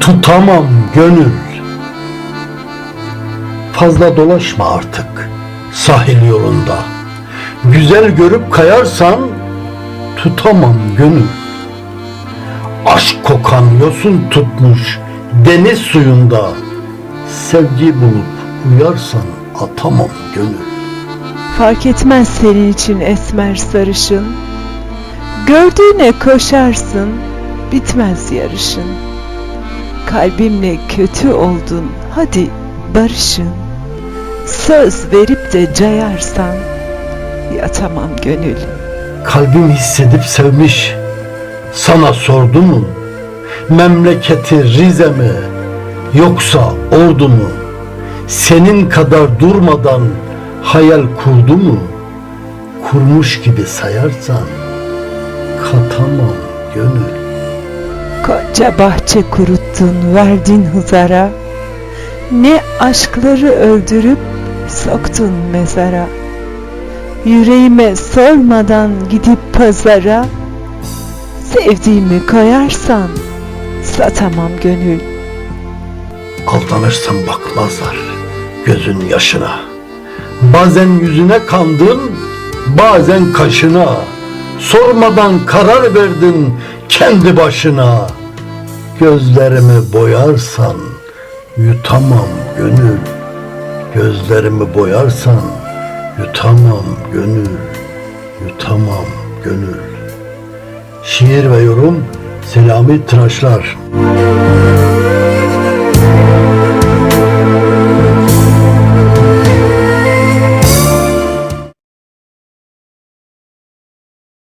Tutamam gönül. Fazla dolaşma artık sahil yolunda. Güzel görüp kayarsan tutamam gönül. Aşk kokan yosun tutmuş deniz suyunda. Sevgi bulup uyarsan atamam gönül. Fark etmez senin için esmer sarışın. Gördüğüne koşarsın, bitmez yarışın. Kalbimle kötü oldun, hadi barışın. Söz verip de cayarsan, yatamam gönül. Kalbim hissedip sevmiş. Sana sordu mu? Memleketi Rize mi? Yoksa ordu mu? Senin kadar durmadan hayal kurdu mu? Kurmuş gibi sayarsan katamam gönül. Koca bahçe kuruttun, verdin hızara. Ne aşkları öldürüp soktun mezara. Yüreğime sormadan gidip pazara. Sevdiğimi koyarsan satamam gönül. Aldanırsan bakmazlar gözün yaşına. Bazen yüzüne kandın, bazen kaşına. Sormadan karar verdin kendi başına. Gözlerimi boyarsan yutamam gönül. Gözlerimi boyarsan yutamam gönül. Yutamam gönül. Şiir ve yorum Selami Tıraşlar.